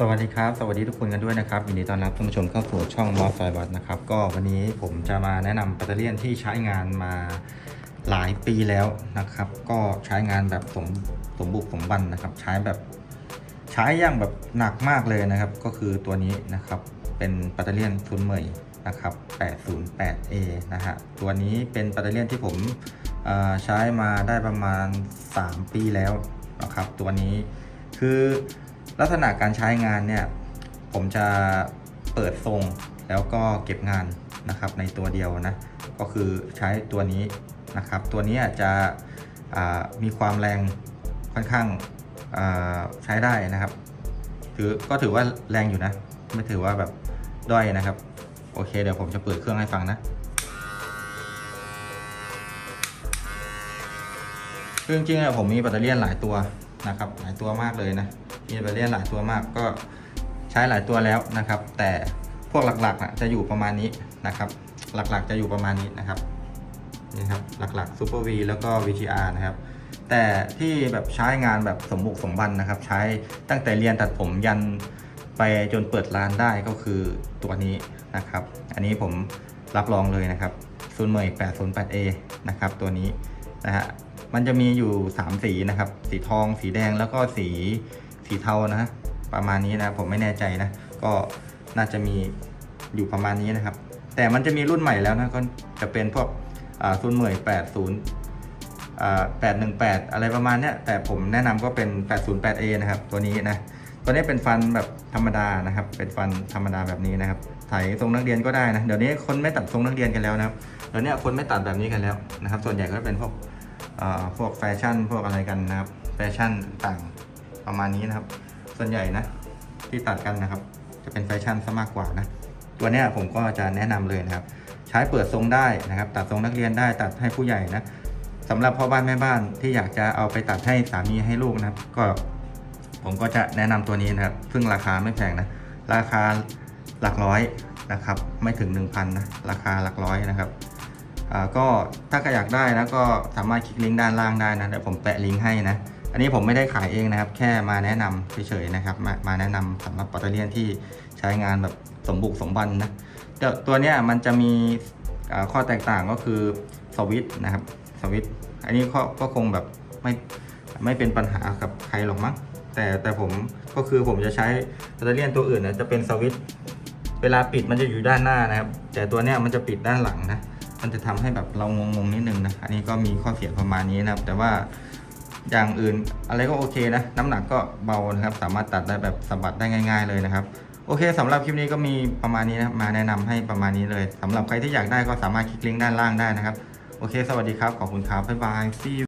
สวัสดีครับ สวัสดีทุกคนกันด้วยนะครับยินดีต้อนรับท่านผู้ชมเข้าสู่ช่องมอสไซบัตนะครับ ก็วันนี้ผมจะมาแนะนำแบตเตอรี่ยนที่ใช้งานมาหลายปีแล้วนะครับ ก็ใช้งานแบบสมสมบุกสมบันนะครับ ใช้แบบใช้อย่างแบบหนักมากเลยนะครับ ก็คือตัวนี้นะครับเป็นแบตเตอรี่ยนทุนเหมยนะครับ 808A นะฮะตัวนี้เป็นแบตเตอรี่ยนที่ผมใช้มาได้ประมาณ 3 ปีแล้วนะครับ ตัวนี้คือ ลักษณะการใช้งานเนี่ยผมจะเปิดทรงแล้วก็เก็บงานนะครับในตัวเดียวนะก็คือใช้ตัวนี้นะครับ ตัวนี้จะมีความแรงค่อนข้างใช้ได้นะครับถือก็ถือว่าแรงอยู่นะ ไม่ถือว่าแบบด้อยนะครับ โอเค เดี๋ยวผมจะเปิดเครื่องให้ฟังนะคือจริงๆผมมีแบตเตอรี่หลายตัวนะครับ หลายตัวมากเลยนะ มีแบเรี่หลายตัวมากก็ใช้หลายตัวแล้วนะครับ แต่พวกหลักๆอะจะอยู่ประมาณนี้นะครับ หลักๆจะอยู่ประมาณนี้นะครับนี่ครับหลักๆ Super V แล้วก็ VGR นะครับ แต่ที่แบบใช้งานแบบสมบุกสมบันนะครับ ใช้ตั้งแต่เรียนตัดผมยันไปจนเปิดร้านได้ก็คือตัวนี้นะครับ อันนี้ผมรับรองเลยนะครับซูนเมย์ 808A นะครับ ตัวนี้นะฮะ มันจะมีอยู่ 3 สีนะครับ สีทอง สีแดงแล้วก็สี สีเทานะประมาณนี้นะผมไม่แน่ใจนะก็น่าจะมีอยู่ประมาณนี้นะครับ แต่มันจะมีรุ่นใหม่แล้วนะก็จะเป็นพวกซูนเหมย80อ่า818อะไรประมาณเนี้ยแต่ผมแนะนำก็เป็น 808A นะครับ ตัวนี้นะตัวนี้เป็นฟันแบบธรรมดานะครับ เป็นฟันธรรมดาแบบนี้นะครับไถทรงนักเรียนก็ได้นะเดี๋ยวนี้คนไม่ตัดทรงนักเรียนกันแล้วนะครับเดี๋ยวนี้คนไม่ตัดแบบนี้กันแล้วนะครับ ส่วนใหญ่ก็เป็นพวกพวกแฟชั่นพวกอะไรกันนะครับ แฟชั่นต่าง ประมาณนี้นะครับ ส่วนใหญ่นะที่ตัดกันนะครับ จะเป็นแฟชั่นซะมากกว่านะ ตัวนี้ผมก็จะแนะนำเลยนะครับ ใช้เปิดทรงได้นะครับ ตัดทรงนักเรียนได้ตัดให้ผู้ใหญ่นะสำหรับพ่อบ้านแม่บ้านที่อยากจะเอาไปตัดให้สามีให้ลูกนะครับ ก็ผมก็จะแนะนำตัวนี้นะครับซึ่งราคาไม่แพงนะราคาหลักร้อยนะครับ ไม่ถึง 1,000นะราคาหลักร้อยนะครับก็ถ้าใครอยากได้นะก็สามารถคลิกลิงก์ด้านล่างได้นะเดี๋ยวผมแปะลิงก์ให้นะ อันนี้ผมไม่ได้ขายเองนะครับ แค่มาแนะนำเฉยๆนะครับมามาแนะนำสำหรับปัตเตอร์เลียนที่ใช้งานแบบสมบุกสมบันนะแต่ตัวเนี้ยมันจะมีข้อแตกต่างก็คือสวิตช์นะครับสวิตช์อันนี้ก็คงแบบไม่ไม่เป็นปัญหากับใครหรอกมั้งแต่แต่ผมก็คือผมจะใช้ปัตเตอร์เลียนตัวอื่นนะจะเป็นสวิตช์เวลาปิดมันจะอยู่ด้านหน้านะครับ แต่ตัวเนี้ยมันจะปิดด้านหลังนะมันจะทำให้แบบเรางงๆนิดนึงนะอันนี้ก็มีข้อเสียประมาณนี้นะครับ แต่ว่า อย่างอื่นอะไรก็โอเคนะ น้ำหนักก็เบานะครับ สามารถตัดได้แบบสะบัดได้ง่าย ๆเลยนะครับ โอเคสำหรับคลิปนี้ก็มีประมาณนี้นะมาแนะนำให้ประมาณนี้เลยสำหรับใครที่อยากได้ก็สามารถคลิกลิงก์ด้านล่างได้นะครับ โอเค สวัสดีครับ ขอบคุณครับ บ๊ายบาย see you